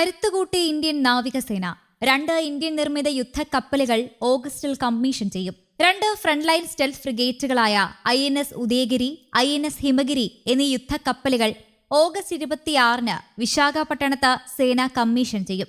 കരുത്തുകൂട്ടി Indian നാവികസേന രണ്ട് Indian നിർമ്മിത യുദ്ധ കപ്പലുകൾ ഓഗസ്റ്റിൽ കമ്മീഷൻ ചെയ്യും. രണ്ട് frontline stealth ഫ്രിഗേറ്റുകളായ I N S Udayagiri I N S Himagiri എന്നീ യുദ്ധ കപ്പലുകൾ ഓഗസ്റ്റ് ഇരുപത്തിയാറിന് വിശാഖപട്ടണത്ത് സേന കമ്മീഷൻ ചെയ്യും.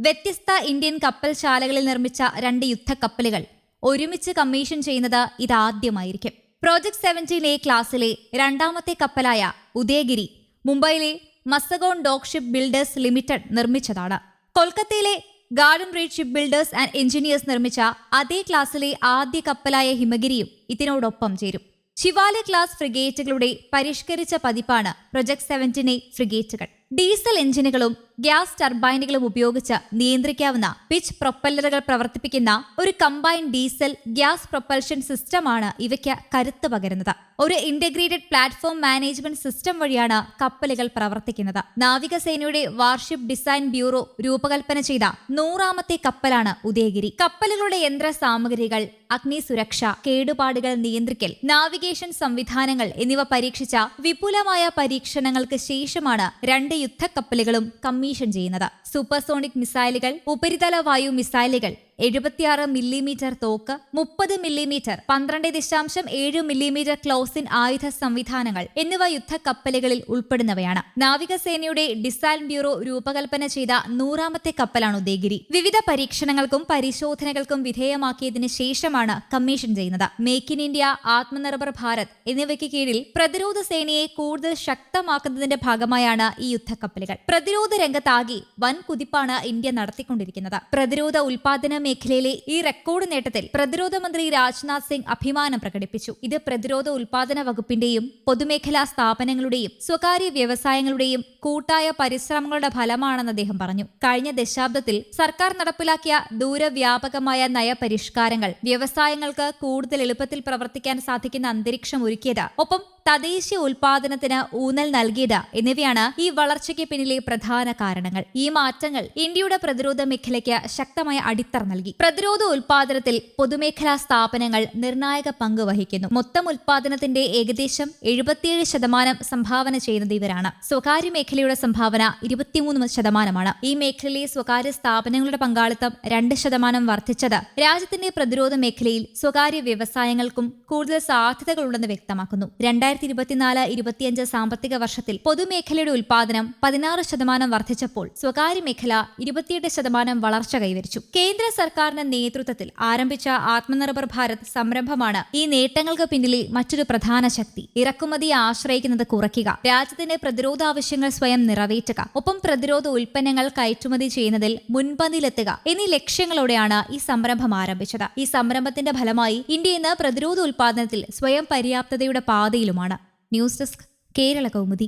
വ്യത്യസ്ത ഇന്ത്യൻ കപ്പൽശാലകളിൽ നിർമ്മിച്ച രണ്ട് യുദ്ധ കപ്പലുകൾ ഒരുമിച്ച് കമ്മീഷൻ ചെയ്യുന്നത് ഇതാദ്യമായിരിക്കും. പ്രോജക്ട് സെവന്റീൻ എ ക്ലാസ്സിലെ രണ്ടാമത്തെ കപ്പലായ ഉദയഗിരി മുംബൈയിലെ Mazagon dock ship builders limited നിർമ്മിച്ചതാണ്. കൊൽക്കത്തയിലെ garden reach ship builders and engineers നിർമ്മിച്ച അതേ ക്ലാസ്സിലെ ആദ്യ കപ്പലായ ഹിമഗിരിയും ഇതിനോടൊപ്പം ചേരും. ശിവാലയ ക്ലാസ് ഫ്രിഗേറ്റുകളുടെ പരിഷ്കരിച്ച പതിപ്പാണ് പ്രൊജക്ട് സെവന്റീൻ എ ഫ്രിഗേറ്റുകൾ. ഡീസൽ എഞ്ചിനുകളും ഗ്യാസ് ടർബൈനുകളും ഉപയോഗിച്ച് നിയന്ത്രിക്കാവുന്ന പിച്ച് പ്രൊപ്പല്ലറുകൾ പ്രവർത്തിപ്പിക്കുന്ന ഒരു കമ്പൈൻ ഡീസൽ ഗ്യാസ് പ്രൊപ്പൽഷൻ സിസ്റ്റമാണ് ഇവയ്ക്ക് കരുത്ത് പകരുന്നത്. ഒരു ഇന്റഗ്രേറ്റഡ് പ്ലാറ്റ്ഫോം മാനേജ്മെന്റ് സിസ്റ്റം വഴിയാണ് കപ്പലുകൾ പ്രവർത്തിക്കുന്നത്. നാവികസേനയുടെ വാർഷിപ്പ് ഡിസൈൻ ബ്യൂറോ രൂപകൽപ്പന ചെയ്ത നൂറാമത്തെ കപ്പലാണ് ഉദയഗിരി. കപ്പലുകളുടെ യന്ത്ര സാമഗ്രികൾ അഗ്നി സുരക്ഷ കേടുപാടുകൾ നിയന്ത്രിക്കൽ നാവിഗേഷൻ സംവിധാനങ്ങൾ എന്നിവ പരീക്ഷിച്ച വിപുലമായ പരീക്ഷണങ്ങൾക്ക് ശേഷമാണ് രണ്ട് യുദ്ധക്കപ്പലുകളും കമ്മീഷൻ ചെയ്യുന്നത്. സൂപ്പർസോണിക് മിസൈലുകൾ ഉപരിതല വായു മിസൈലുകൾ എഴുപത്തിയാറ് മില്ലിമീറ്റർ തോക്ക് മുപ്പത് മില്ലിമീറ്റർ പന്ത്രണ്ട് ദശാംശം ഏഴ് മില്ലിമീറ്റർ ക്ലോസിൻ ആയുധ സംവിധാനങ്ങൾ എന്നിവ യുദ്ധക്കപ്പലുകളിൽ ഉൾപ്പെടുന്നവയാണ്. നാവികസേനയുടെ ഡിസൈൻ ബ്യൂറോ രൂപകൽപ്പന ചെയ്ത നൂറാമത്തെ കപ്പലാണ് ഉദയഗിരി. വിവിധ പരീക്ഷണങ്ങൾക്കും പരിശോധനകൾക്കും വിധേയമാക്കിയതിനു ശേഷമാണ് കമ്മീഷൻ ചെയ്യുന്നത്. Make in India Atmanirbhar Bharat എന്നിവയ്ക്ക് കീഴിൽ പ്രതിരോധ സേനയെ കൂടുതൽ ശക്തമാക്കുന്നതിന്റെ ഭാഗമായാണ് ഈ യുദ്ധക്കപ്പലുകൾ. പ്രതിരോധ രംഗത്താകെ വൻ കുതിപ്പാണ് ഇന്ത്യ നടത്തിക്കൊണ്ടിരിക്കുന്നത്. പ്രതിരോധ ഉൽപാദന മേഖലയിലെ ഈ റെക്കോർഡ് നേട്ടത്തിൽ പ്രതിരോധ മന്ത്രി രാജ്നാഥ് സിംഗ് അഭിമാനം പ്രകടിപ്പിച്ചു. ഇത് പ്രതിരോധ ഉൽപാദന വകുപ്പിന്റെയും പൊതുമേഖലാ സ്ഥാപനങ്ങളുടെയും സ്വകാര്യ വ്യവസായങ്ങളുടെയും കൂട്ടായ പരിശ്രമങ്ങളുടെ ഫലമാണെന്ന് അദ്ദേഹം പറഞ്ഞു. കഴിഞ്ഞ ദശാബ്ദത്തിൽ സർക്കാർ നടപ്പിലാക്കിയ ദൂരവ്യാപകമായ നയപരിഷ്കാരങ്ങൾ വ്യവസായങ്ങൾക്ക് കൂടുതൽ എളുപ്പത്തിൽ പ്രവർത്തിക്കാൻ സാധിക്കുന്ന അന്തരീക്ഷം ഒരുക്കിയത് ഒപ്പം തദ്ദേശീയ ഉൽപാദനത്തിന് ഊന്നൽ നൽകിയത് എന്നിവയാണ് ഈ വളർച്ചയ്ക്ക് പിന്നിലെ പ്രധാന കാരണങ്ങൾ. ഈ മാറ്റങ്ങൾ ഇന്ത്യയുടെ പ്രതിരോധ മേഖലയ്ക്ക് ശക്തമായ അടിത്തറ നൽകി. പ്രതിരോധ ഉൽപാദനത്തിൽ പൊതുമേഖലാ സ്ഥാപനങ്ങൾ നിർണായക പങ്ക് വഹിക്കുന്നു. മൊത്തം ഉൽപാദനത്തിന്റെ ഏകദേശം എഴുപത്തിയേഴ് ശതമാനം സംഭാവന ചെയ്യുന്നത് ഇവരാണ്. സ്വകാര്യ മേഖലയുടെ സംഭാവന ഇരുപത്തിമൂന്ന് ശതമാനമാണ്. ഈ മേഖലയിലെ സ്വകാര്യ സ്ഥാപനങ്ങളുടെ പങ്കാളിത്തം രണ്ട് ശതമാനം വർദ്ധിച്ചത്. രാജ്യത്തിന്റെ പ്രതിരോധ മേഖലയിൽ സ്വകാര്യ വ്യവസായങ്ങൾക്കും കൂടുതൽ സാധ്യതകളുണ്ടെന്ന് വ്യക്തമാക്കുന്നു. രണ്ടായിരത്തി ഇരുപത്തിനാല് ഇരുപത്തിയഞ്ച് സാമ്പത്തിക വർഷത്തിൽ പൊതുമേഖലയുടെ ഉൽപാദനം പതിനാറ് ശതമാനം വർദ്ധിച്ചപ്പോൾ സ്വകാര്യ മേഖല ഇരുപത്തിയെട്ട് ശതമാനം വളർച്ച കൈവരിച്ചു. കേന്ദ്ര സർക്കാരിന്റെ നേതൃത്വത്തിൽ ആരംഭിച്ച ആത്മനിർഭർ ഭാരത് സംരംഭമാണ് ഈ നേട്ടങ്ങൾക്ക് പിന്നിലെ മറ്റൊരു പ്രധാന ശക്തി. ഇറക്കുമതിയെ ആശ്രയിക്കുന്നത് കുറയ്ക്കുക രാജ്യത്തിന്റെ പ്രതിരോധ ആവശ്യങ്ങൾ സ്വയം നിറവേറ്റുക ഒപ്പം പ്രതിരോധ ഉൽപ്പന്നങ്ങൾ കയറ്റുമതി ചെയ്യുന്നതിൽ മുൻപന്തിയിലെത്തുക എന്നീ ലക്ഷ്യങ്ങളോടെയാണ് ഈ സംരംഭം ആരംഭിച്ചത്. ഈ സംരംഭത്തിന്റെ ഫലമായി ഇന്ത്യ ഇന്ന് പ്രതിരോധ ഉൽപാദനത്തിൽ സ്വയം പര്യാപ്തതയുടെ പാതയിലുമാണ്. News desk Kerala Kaumudi.